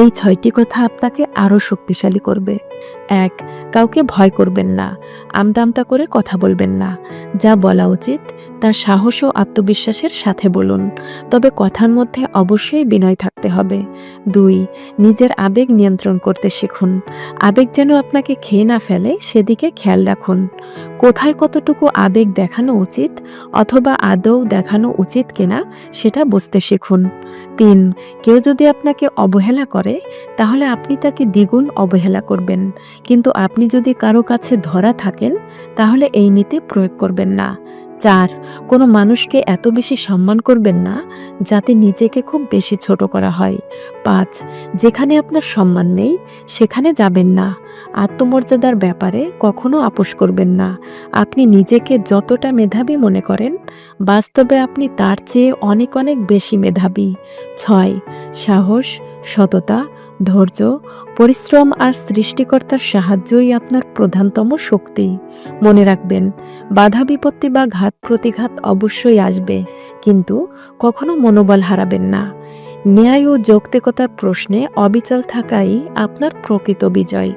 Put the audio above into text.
এই ছয়টি কথা আপনাকে আরও শক্তিশালী করবে। এক, কাউকে ভয় করবেন না, আমদামতা করে কথা বলবেন না, যা বলা উচিত তা সাহস ও আত্মবিশ্বাসের সাথে বলুন, তবে কথার মধ্যে অবশ্যই বিনয় থাকতে হবে। দুই, নিজের আবেগ নিয়ন্ত্রণ করতে শিখুন, আবেগ যেন আপনাকে খেয়ে না ফেলে, সেদিকে খেয়াল রাখুন, কোথায় কতটুকু আবেগ দেখানো উচিত, অথবা আদৌ দেখানো উচিত কিনা, সেটা বুঝতে শিখুন। তিন, কেউ যদি আপনাকে অবহেলা করে, তাহলে আপনি তাকে দ্বিগুণ অবহেলা করবেন। কিন্তু আপনি যদি কারও কাছে ধরা থাকেন, তাহলে এই নীতি প্রয়োগ করবেন না। চার, কোনো মানুষকে এত বেশি সম্মান করবেন না, যাতে নিজেকে খুব বেশি ছোট করা হয়। পাঁচ, যেখানে আপনার সম্মান নেই, সেখানে যাবেন না। আত্মমর্যাদার ব্যাপারে কখনো আপোষ করবেন না। আপনি নিজেকে যতটা মেধাবী মনে করেন, বাস্তবে আপনি তার চেয়ে অনেক অনেক বেশি মেধাবী। ছয়, সাহস সততা, ধৈর্য, পরিশ্রম আর সৃষ্টিকর্তার সাহায্যই আপনার প্রধানতম শক্তি। মনে রাখবেন, বাধা বিপত্তি বা ঘাত প্রতিঘাত অবশ্যই আসবে, কিন্তু কখনো মনোবল হারাবেন না। ন্যায় ও যৌক্তিকতার প্রশ্নে অবিচল থাকাই আপনার প্রকৃত বিজয়।